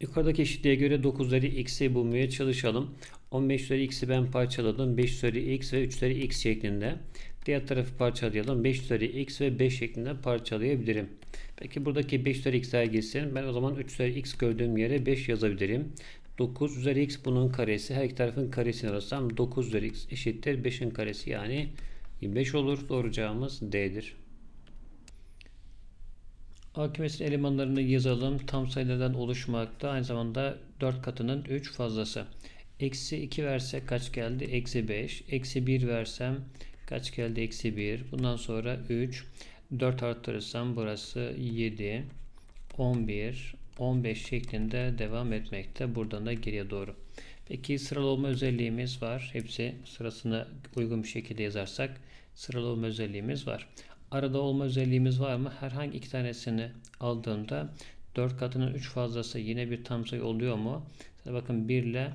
Yukarıdaki eşitliğe göre 9 üzeri x'i bulmaya çalışalım. 15 üzeri x'i ben parçaladım. 5 üzeri x ve 3 üzeri x şeklinde. Diğer tarafı parçalayalım. 5 üzeri x ve 5 şeklinde parçalayabilirim. Peki buradaki 5 üzeri x'ler gitsin. Ben o zaman 3 üzeri x gördüğüm yere 5 yazabilirim. 9 üzeri x bunun karesi. Her iki tarafın karesini alırsam 9 üzeri x eşittir 5'in karesi yani 25 olur. Doğru cevabımız D'dir. A elemanlarını yazalım. Tam sayılardan oluşmakta. Aynı zamanda 4 katının 3 fazlası. Eksi 2 verse kaç geldi? Eksi 5. Eksi 1 versem kaç geldi? Eksi 1. Bundan sonra 3. 4 arttırırsam burası 7. 11. 15 şeklinde devam etmekte. Buradan da geriye doğru. Peki sıralı olma özelliğimiz var. Hepsi sırasına uygun bir şekilde yazarsak sıralı olma özelliğimiz var. Arada olma özelliğimiz var mı? Herhangi iki tanesini aldığımda 4 katının 3 fazlası yine bir tam sayı oluyor mu? Bakın 1 ile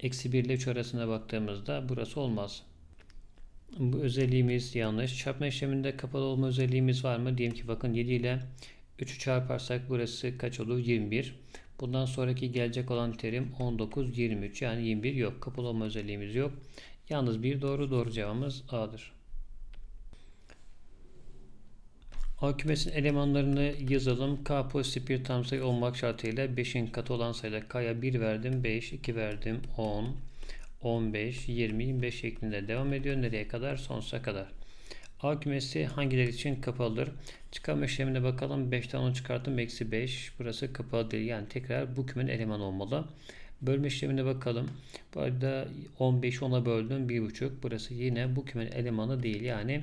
eksi 1 ile 3 arasına baktığımızda burası olmaz. Bu özelliğimiz yanlış. Çarpma işleminde kapalı olma özelliğimiz var mı? Diyelim ki bakın 7 ile 3'ü çarparsak burası kaç olur? 21. Bundan sonraki gelecek olan terim 19, 23 yani 21 yok. Kapalı olma özelliğimiz yok. Yalnız bir doğru doğru cevabımız A'dır. A kümesinin elemanlarını yazalım. K pozitif bir tam sayı olmak şartıyla 5'in katı olan sayıda K'ya 1 verdim, 5, 2 verdim, 10, 15, 20, 25 şeklinde devam ediyor. Nereye kadar? Sonsuza kadar. A kümesi hangileri için kapalıdır? Çıkarma işlemine bakalım. 5'ten 10 çıkarttım. Eksi 5. Burası kapalı değil. Yani tekrar bu kümenin elemanı olmalı. Bölme işlemine bakalım. Bu arada 15 10'a böldüm. 1,5. Burası yine bu kümenin elemanı değil. Yani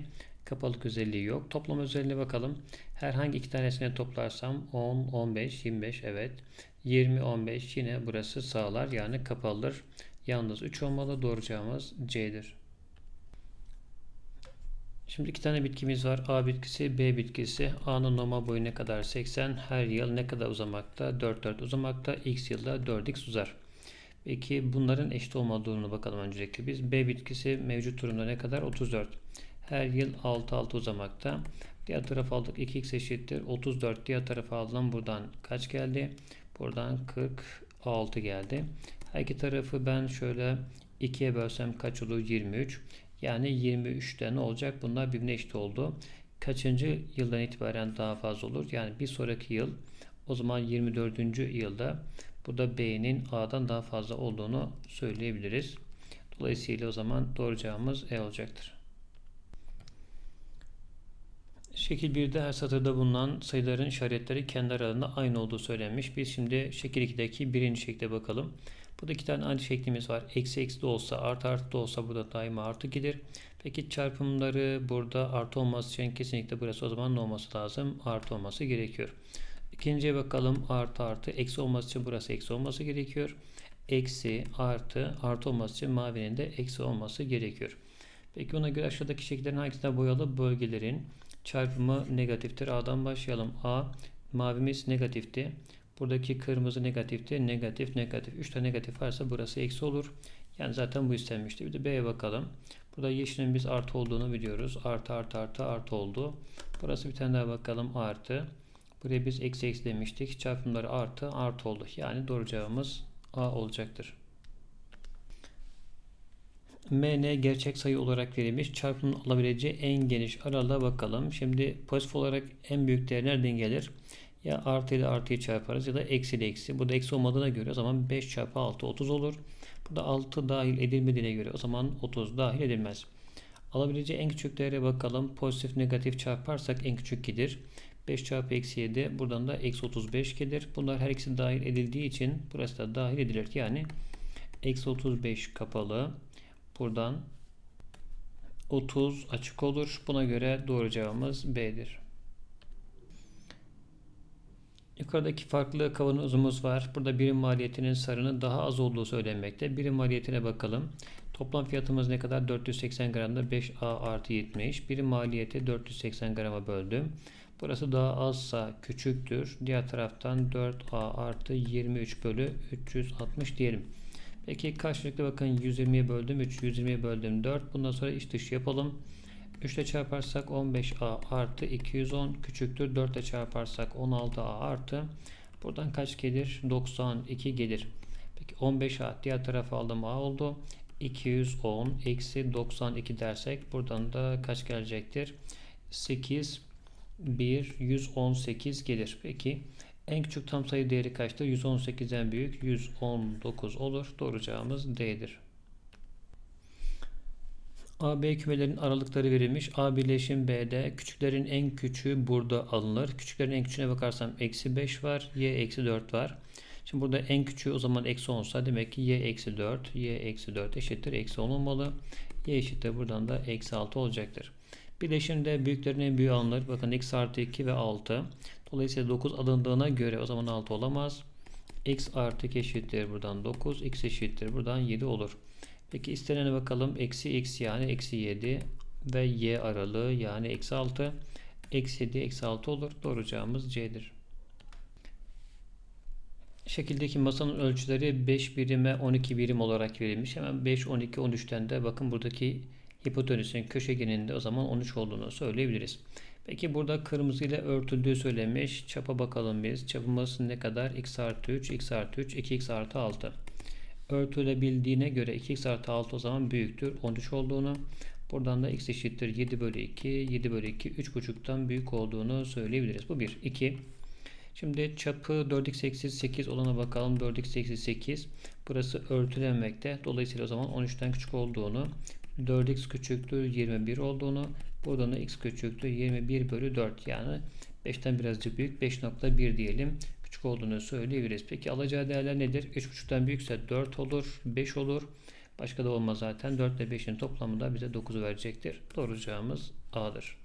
kapalık özelliği yok. Toplam özelliğine bakalım. Herhangi iki tanesini toplarsam 10, 15, 25 evet. 20, 15 yine burası sağlar. Yani kapalıdır. Yalnız 3 olmalı. Doğru cevabımız C'dir. Şimdi iki tane bitkimiz var. A bitkisi, B bitkisi. A'nın normal boyu ne kadar? 80. Her yıl ne kadar uzamakta? 4 4 uzamakta. X yılda 4x uzar. Peki bunların eşit olmadığını bakalım öncelikle biz. B bitkisi mevcut durumda ne kadar? 34. Her yıl 6 6 uzamakta. Diğer tarafa aldık 2x eşittir. 34 diğer tarafa aldım. Buradan kaç geldi? Buradan 46 geldi. Her iki tarafı ben şöyle 2'ye bölsem kaç olur? 23. Yani 23'te ne olacak? Bunlar birbirine eşit oldu. Kaçıncı yıldan itibaren daha fazla olur? Yani bir sonraki yıl o zaman 24. yılda burada B'nin A'dan daha fazla olduğunu söyleyebiliriz. Dolayısıyla o zaman doğru cevabımız E olacaktır. Şekil 1'de her satırda bulunan sayıların işaretleri kendi aralarında aynı olduğu söylenmiş. Biz şimdi şekil 2'deki birinci şekle bakalım. Burada iki tane aynı şeklimiz var. Eksi eksi de olsa artı artı da olsa burada daima artı gelir. Peki çarpımları burada artı olması için kesinlikle burası o zaman ne olması lazım? Artı olması gerekiyor. İkinciye bakalım. Artı artı eksi olması için burası eksi olması gerekiyor. Eksi artı artı olması için mavinin de eksi olması gerekiyor. Peki ona göre aşağıdaki şekillerin hangisine boyalı bölgelerin çarpımı negatiftir. A'dan başlayalım. A mavimiz negatifti. Buradaki kırmızı negatifti. Negatif, negatif. 3 tane negatif varsa burası eksi olur. Yani zaten bu istenmişti. Bir de B'ye bakalım. Burada yeşilin biz artı olduğunu biliyoruz. Artı, artı, artı, artı oldu. Burası bir tane daha bakalım. Artı. Buraya biz eksi eksi demiştik. Çarpımları artı, artı oldu. Yani doğru cevabımız A olacaktır. MN gerçek sayı olarak verilmiş. Çarpımın alabileceği en geniş aralığa bakalım. Şimdi pozitif olarak en büyük değer nereden gelir? Ya artı ile artıyı çarparız ya da eksi ile eksi. Burada eksi olmadığına göre o zaman 5 çarpı 6 30 olur. Burada 6 dahil edilmediğine göre o zaman 30 dahil edilmez. Alabileceği en küçük değere bakalım. Pozitif negatif çarparsak en küçük gelir. 5 çarpı eksi 7 buradan da eksi 35 gelir. Bunlar her ikisi dahil edildiği için burası da dahil edilir. Yani eksi 35 kapalı. Buradan 30 açık olur. Buna göre doğru cevabımız B'dir. Yukarıdaki farklı kavanozumuz var. Burada birim maliyetinin sarının daha az olduğu söylenmekte. Birim maliyetine bakalım. Toplam fiyatımız ne kadar? 480 gramda 5A artı 70. Birim maliyeti 480 grama böldüm. Burası daha azsa küçüktür. Diğer taraftan 4A artı 23 bölü 360 diyelim. Peki karşılıklı bakın 120'ye böldüm 3, 120'ye böldüm 4. Bundan sonra iç dış yapalım. 3 ile çarparsak 15A artı 210 küçüktür. 4 ile çarparsak 16A artı Buradan kaç gelir? 92 gelir. Peki 15A diğer tarafa aldım A oldu. 210 eksi 92 dersek buradan da kaç gelecektir? 8 1 118 gelir. Peki en küçük tam sayı değeri kaçtır? 118'den büyük 119 olur. Doğru cevabımız D'dir. A, B kümelerinin aralıkları verilmiş. A birleşim B'de küçüklerin en küçüğü burada alınır. Küçüklerin en küçüğüne bakarsam eksi 5 var. Y eksi 4 var. Şimdi burada en küçüğü o zaman eksi 10 olsa demek ki y eksi 4. y eksi 4 eşittir. Eksi 10 olmalı. y eşittir. Buradan da eksi 6 olacaktır. Bileşimde büyüklerin en büyüğü alınır. Bakın x artı 2 ve 6. Dolayısıyla 9 alındığına göre o zaman 6 olamaz. x artı 2 eşittir. Buradan 9. x eşittir. Buradan 7 olur. Peki istenene bakalım. Eksi x yani eksi 7 ve y aralığı yani eksi 6. Eksi 7 eksi 6 olur. Doğru cevabımız C'dir. Şekildeki masanın ölçüleri 5 birime 12 birim olarak verilmiş. Hemen 5, 12, 13'ten de bakın buradaki hipotenüsün köşegeninde o zaman 13 olduğunu söyleyebiliriz. Peki burada kırmızı ile örtüldüğü söylemiş. Çapa bakalım biz. Çapımız ne kadar? x artı 3, x artı 3, 2x artı 6. Örtülebildiğine göre 2x artı 6 o zaman büyüktür. 13 olduğunu. Buradan da x eşittir 7 bölü 2, 7 bölü 2, 3,5'tan büyük olduğunu söyleyebiliriz. Bu 1. 2. Şimdi çapı 4x eksi 8 olana bakalım. 4x eksi 8. Burası örtülenmekte. Dolayısıyla o zaman 13'ten küçük olduğunu 4x küçüktür 21 olduğunu buradan da x küçüktür 21 bölü 4 yani 5'ten birazcık büyük 5.1 diyelim küçük olduğunu söyleyebiliriz. Peki alacağı değerler nedir? 3.5'ten büyükse 4 olur 5 olur. Başka da olmaz zaten. 4 ile 5'in toplamı da bize 9 verecektir. Doğru cevabımız A'dır.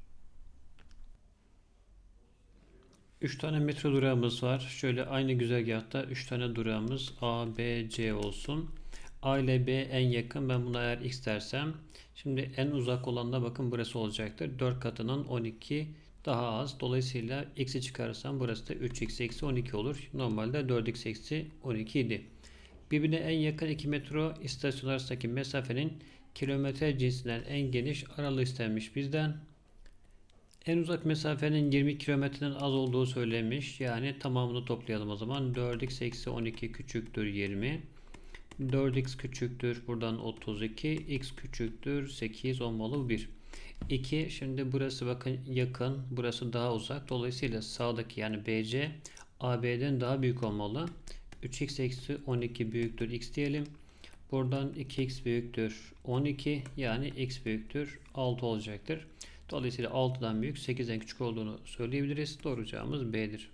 3 tane metro durağımız var. Şöyle aynı güzergahta 3 tane durağımız A, B, C olsun. A ile B en yakın. Ben buna eğer x dersem. Şimdi en uzak olan da bakın burası olacaktır. 4 katının 12 daha az. Dolayısıyla x'i çıkarırsam burası da 3x eksi 12 olur. Normalde 4x eksi 12 idi. Birbirine en yakın 2 metro istasyon arasındaki mesafenin kilometre cinsinden en geniş aralığı istenmiş bizden. En uzak mesafenin 20 kilometreden az olduğu söylenmiş. Yani tamamını toplayalım o zaman. 4x eksi 12 küçüktür 20. 4x küçüktür buradan 32. x küçüktür 8 olmalı bu 1. 2 şimdi burası bakın yakın. Burası daha uzak. Dolayısıyla sağdaki yani BC AB'den daha büyük olmalı. 3x eksi 12 büyüktür x diyelim. Buradan 2x büyüktür 12 yani x büyüktür 6 olacaktır. Dolayısıyla 6'dan büyük 8'den küçük olduğunu söyleyebiliriz. Doğru cevabımız B'dir.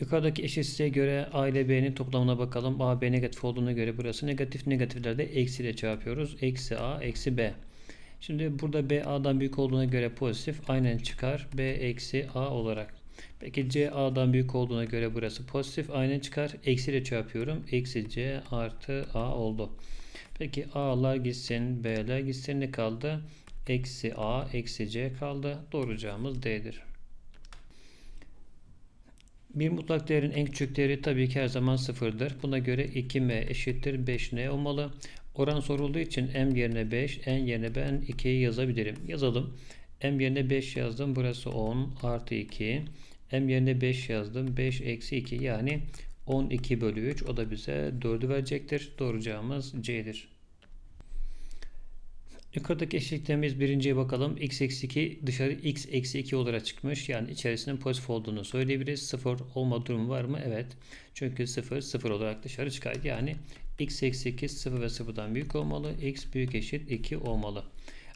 Yukarıdaki eşitsizliğe göre A ile B'nin toplamına bakalım. A, B negatif olduğuna göre burası negatif. Negatiflerde eksi ile çarpıyoruz. Eksi A, eksi B. Şimdi burada B A'dan büyük olduğuna göre pozitif. Aynen çıkar. B eksi A olarak. Peki C A'dan büyük olduğuna göre burası pozitif. Aynen çıkar. Eksi ile çarpıyorum. Eksi C artı A oldu. Peki A'lar gitsin. B'ler gitsin. Ne kaldı? Eksi A, eksi C kaldı. Doğru cevabımız D'dir. Bir mutlak değerin en küçük değeri tabii ki her zaman sıfırdır. Buna göre 2m eşittir 5n olmalı. Oran sorulduğu için m yerine 5, n yerine ben 2'yi yazabilirim. Yazalım. m yerine 5 yazdım. Burası 10 artı 2. m yerine 5 yazdım. 5 eksi 2 yani 12 bölü 3. O da bize 4'ü verecektir. Doğru cevabımız C'dir. Yukarıdaki eşitliklerimiz birinciye bakalım. x eksi 2 dışarı x eksi 2 olarak çıkmış. Yani içerisinin pozitif olduğunu söyleyebiliriz. 0 olma durumu var mı? Evet. Çünkü 0 0 olarak dışarı çıkar. Yani x eksi 2 0 ve 0'dan büyük olmalı. x büyük eşit 2 olmalı.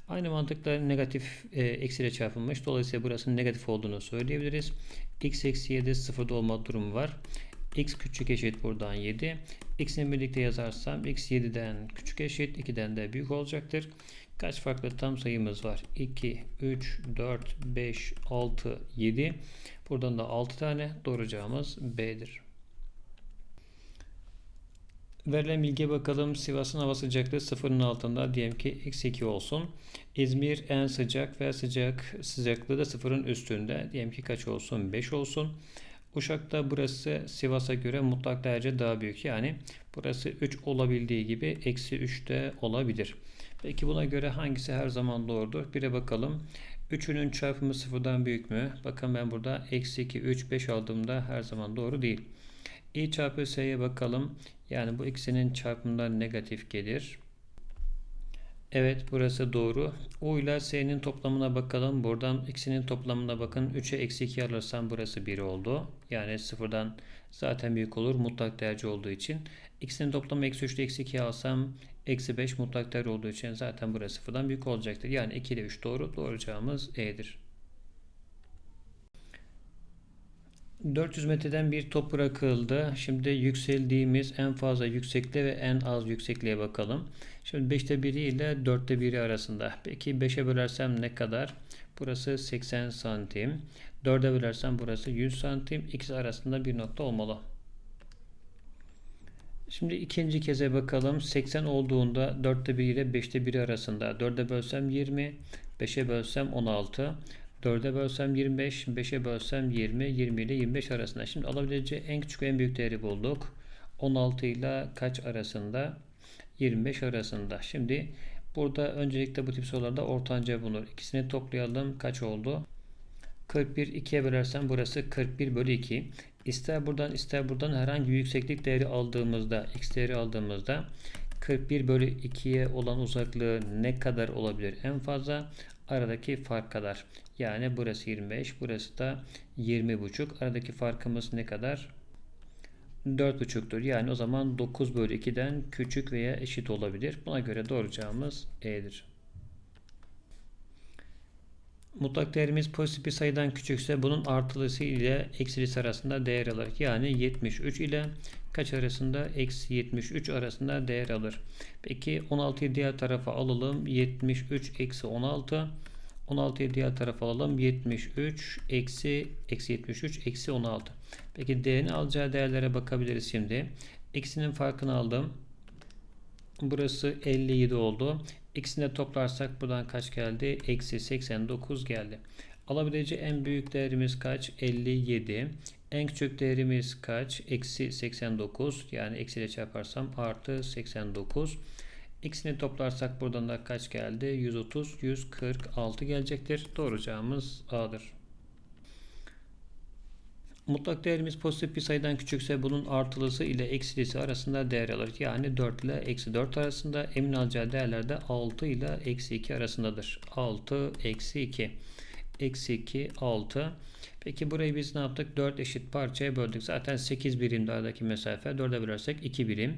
Aynı mantıkla negatif e, eksiyle çarpılmış. Dolayısıyla burasının negatif olduğunu söyleyebiliriz. x eksi 7 0'da olma durumu var. x küçük eşit buradan 7. x'in birlikte yazarsam x 7'den küçük eşit 2'den de büyük olacaktır. Kaç farklı tam sayımız var? 2, 3, 4, 5, 6, 7. Buradan da 6 tane doğru cevabımız B'dir. Verilen bilgiye bakalım. Sivas'ın hava sıcaklığı sıfırın altında diyelim ki x2 olsun. İzmir en sıcak ve sıcak sıcaklığı da sıfırın üstünde. Diyelim ki kaç olsun? 5 olsun. Uşak'ta burası Sivas'a göre mutlak derece daha büyük. Yani burası 3 olabildiği gibi eksi 3 de olabilir. Peki buna göre hangisi her zaman doğrudur? Bire bakalım. 3'ünün çarpımı sıfırdan büyük mü? Bakın ben burada eksi 2, 3, 5 aldığımda her zaman doğru değil. i çarpı s'ye bakalım. Yani bu ikisinin çarpımından negatif gelir. Evet burası doğru. U ile S'nin toplamına bakalım. Buradan ikisinin toplamına bakın. 3'e eksi 2 alırsam burası 1 oldu. Yani sıfırdan zaten büyük olur. Mutlak değerci olduğu için. İkisinin toplamı eksi 3 ile eksi 2 alsam eksi 5 mutlak değer olduğu için zaten burası sıfırdan büyük olacaktır. Yani 2 ile 3 doğru. Doğru E'dir. 400 metreden bir top bırakıldı. Şimdi yükseldiğimiz en fazla yüksekliğe ve en az yüksekliğe bakalım. Şimdi 5'te 1'i ile 4'te 1'i arasında. Peki 5'e bölersem ne kadar? Burası 80 santim. 4'e bölersem burası 100 santim. İkisi arasında bir nokta olmalı. Şimdi ikinci keze bakalım. 80 olduğunda 4'te 1 ile 5'te 1 arasında. 4'e bölsem 20, 5'e bölsem 16. 4'e bölsem 25, 5'e bölsem 20, 20 ile 25 arasında. Şimdi alabileceği en küçük en büyük değeri bulduk. 16 ile kaç arasında? 25 arasında. Şimdi burada öncelikle bu tip sorularda ortanca bulunur. İkisini toplayalım. Kaç oldu? 41 2'ye bölersem burası 41 bölü 2. İster buradan ister buradan herhangi bir yükseklik değeri aldığımızda x değeri aldığımızda 41 bölü 2'ye olan uzaklığı ne kadar olabilir? En fazla aradaki fark kadar. Yani burası 25, burası da 20,5. Aradaki farkımız ne kadar? 4,5'tur. Yani o zaman 9 bölü 2'den küçük veya eşit olabilir. Buna göre doğru cevabımız E'dir. Mutlak değerimiz pozitif bir sayıdan küçükse bunun artılısı ile eksilisi arasında değer alır. Yani 73 ile kaç arasında? Eksi 73 arasında değer alır. Peki 16'yı diğer tarafa alalım. 73 eksi 16. 16'yı diğer tarafa alalım. 73 eksi eksi 73 eksi 16. Peki D'nin alacağı değerlere bakabiliriz şimdi. X'inin farkını aldım. Burası 57 oldu. İkisini de toplarsak buradan kaç geldi? Eksi 89 geldi. Alabileceği en büyük değerimiz kaç? 57. En küçük değerimiz kaç? Eksi 89. Yani eksiyle çarparsam artı 89. İkisini toplarsak buradan da kaç geldi? 130, 146 gelecektir. Doğru cevabımız A'dır. Mutlak değerimiz pozitif bir sayıdan küçükse bunun artılısı ile eksilisi arasında değer alır. Yani 4 ile eksi 4 arasında emin alacağı değerler de 6 ile eksi 2 arasındadır. 6 eksi 2. Eksi 2 6. Peki burayı biz ne yaptık? 4 eşit parçaya böldük. Zaten 8 birim aradaki mesafe. 4'e bölersek 2 birim.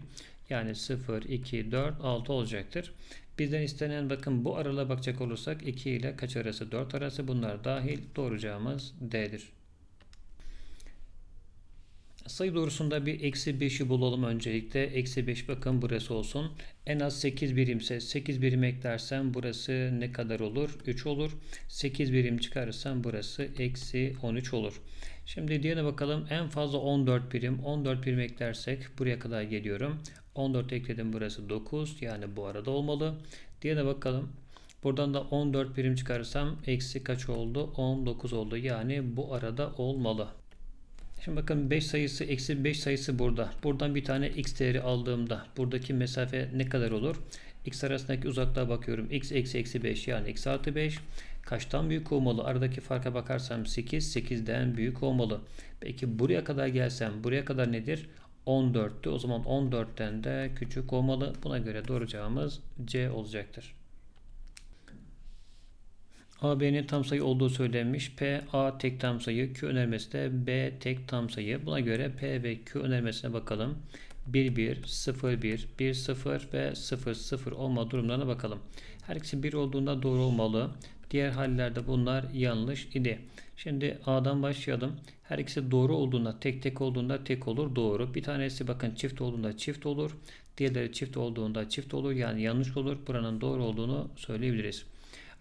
Yani 0, 2, 4, 6 olacaktır. Bizden istenen bakın bu aralığa bakacak olursak 2 ile kaç arası? 4 arası bunlar dahil. Doğru cevabımız D'dir. Sayı doğrusunda bir eksi 5'i bulalım öncelikle. Eksi 5 bakın burası olsun. En az 8 birimse 8 birim eklersem burası ne kadar olur? 3 olur. 8 birim çıkarırsam burası eksi 13 olur. Şimdi diğerine bakalım. En fazla 14 birim. 14 birim eklersek buraya kadar geliyorum. 14 ekledim burası 9. Yani bu arada olmalı. Diğerine bakalım. Buradan da 14 birim çıkarırsam eksi kaç oldu? 19 oldu. Yani bu arada olmalı. Şimdi bakın 5 sayısı eksi 5 sayısı burada. Buradan bir tane x değeri aldığımda buradaki mesafe ne kadar olur? x arasındaki uzaklığa bakıyorum. x eksi eksi 5 yani x artı 5. Kaçtan büyük olmalı? Aradaki farka bakarsam 8. 8'den büyük olmalı. Peki buraya kadar gelsem buraya kadar nedir? 14'tü. O zaman 14'ten de küçük olmalı. Buna göre doğru cevabımız C olacaktır. A, B'nin tam sayı olduğu söylenmiş. P, A tek tam sayı. Q önermesi de B tek tam sayı. Buna göre P ve Q önermesine bakalım. 1, 1, 0, 1, 1, 0 ve 0, 0 olma durumlarına bakalım. Her ikisi 1 olduğunda doğru olmalı. Diğer hallerde bunlar yanlış idi. Şimdi A'dan başlayalım. Her ikisi doğru olduğunda tek tek olduğunda tek olur doğru. Bir tanesi bakın çift olduğunda çift olur. Diğerleri çift olduğunda çift olur. Yani yanlış olur. Buranın doğru olduğunu söyleyebiliriz.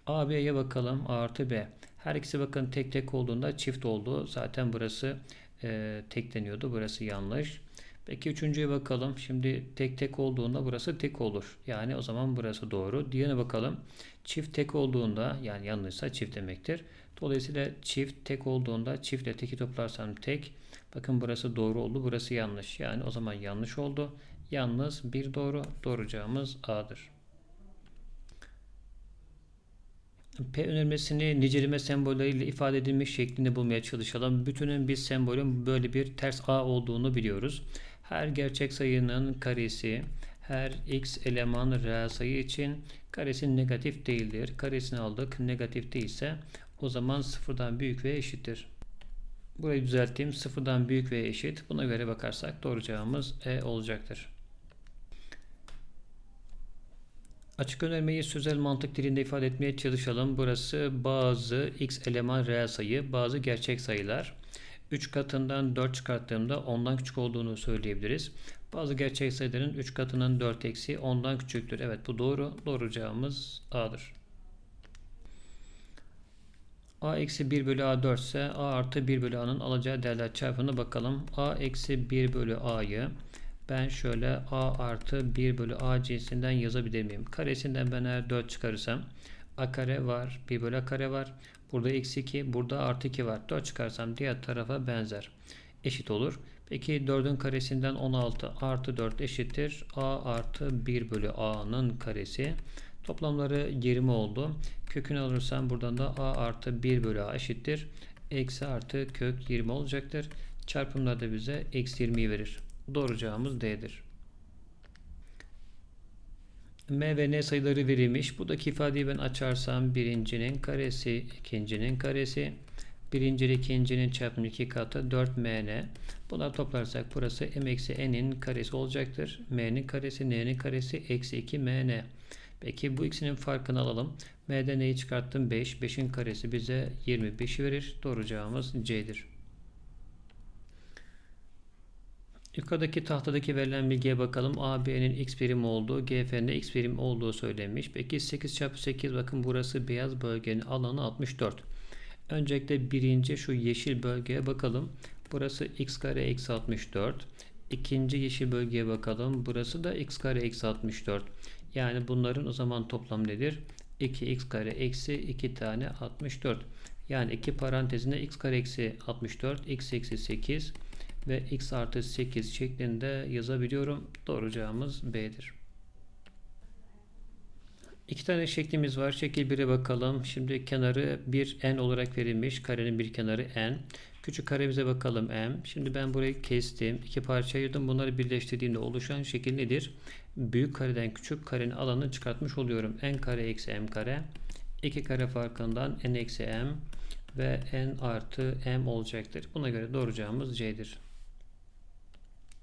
A, B'ye bakalım. A artı B. Her ikisi bakın tek tek olduğunda çift oldu. Zaten burası e, tek deniyordu. Burası yanlış. Peki üçüncüye bakalım. Şimdi tek tek olduğunda burası tek olur. Yani o zaman burası doğru. Diğerine bakalım. Çift tek olduğunda yani yanlışsa çift demektir. Dolayısıyla çift tek olduğunda çiftle teki toplarsam tek. Bakın burası doğru oldu. Burası yanlış. Yani o zaman yanlış oldu. Yalnız bir doğru. Cevabımız A'dır. P önermesini niceleme sembolleriyle ifade edilmiş şeklinde bulmaya çalışalım. Bütünün bir sembolün böyle bir ters A olduğunu biliyoruz. Her gerçek sayının karesi her x eleman reel sayı için karesi negatif değildir. Karesini aldık. Negatif değilse o zaman sıfırdan büyük ve eşittir. Burayı düzelteyim. Sıfırdan büyük ve eşit. Buna göre bakarsak doğru cevabımız E olacaktır. Açık önermeyi sözel mantık dilinde ifade etmeye çalışalım. Burası bazı x eleman reel sayı, bazı gerçek sayılar. 3 katından 4 çıkarttığımda 10'dan küçük olduğunu söyleyebiliriz. Bazı gerçek sayıların 3 katının 4 eksi 10'dan küçüktür. Evet bu doğru. Doğru cevabımız A'dır. A eksi 1 bölü A 4 ise A artı 1 bölü A'nın alacağı değerler çarpımına bakalım. A eksi 1 bölü A'yı ben şöyle A artı 1 bölü A cinsinden yazabilir miyim? Karesinden ben eğer 4 çıkarırsam A kare var. 1 bölü A kare var. Burada eksi 2. Burada artı 2 var. 4 çıkarsam diğer tarafa benzer. Eşit olur. Peki 4'ün karesinden 16 artı 4 eşittir. A artı 1 bölü A'nın karesi. Toplamları 20 oldu. Kökünü alırsam buradan da A artı 1 bölü A eşittir. Eksi artı kök 20 olacaktır. Çarpımlar da bize eksi 20'yi verir. Doğru cevabımız D'dir. M ve N sayıları verilmiş. Buradaki ifadeyi ben açarsam birincinin karesi, ikincinin karesi, birinci ikincinin çarpımı iki katı 4mn. Bunları toplarsak burası m eksi n'in karesi olacaktır. m'nin karesi, n'nin karesi eksi 2 mn. Peki bu ikisinin farkını alalım. m'den neyi çıkarttım? 5. 5'in karesi bize 25'i verir. Doğru cevabımız C'dir. Yukarıdaki tahtadaki verilen bilgiye bakalım. AB'nin x birim olduğu, GF'nin de x birim olduğu söylenmiş. Peki 8 çarpı 8 bakın burası beyaz bölgenin alanı 64. Öncelikle birinci şu yeşil bölgeye bakalım. Burası x kare eksi 64. İkinci yeşil bölgeye bakalım. Burası da x kare eksi 64. Yani bunların o zaman toplam nedir? 2x kare eksi 2 tane 64. Yani iki parantezinde x kare eksi 64, x eksi 8 ve x artı 8 şeklinde yazabiliyorum. Doğru cevabımız B'dir. İki tane şeklimiz var. Şekil 1'e bakalım. Şimdi kenarı bir n olarak verilmiş. Karenin bir kenarı n. Küçük karemize bakalım m. Şimdi ben burayı kestim. İki parça ayırdım. Bunları birleştirdiğimde oluşan şekil nedir? Büyük kareden küçük karenin alanını çıkartmış oluyorum. n kare eksi m kare. 2 kare farkından n eksi m ve n artı m olacaktır. Buna göre doğru cevabımız C'dir.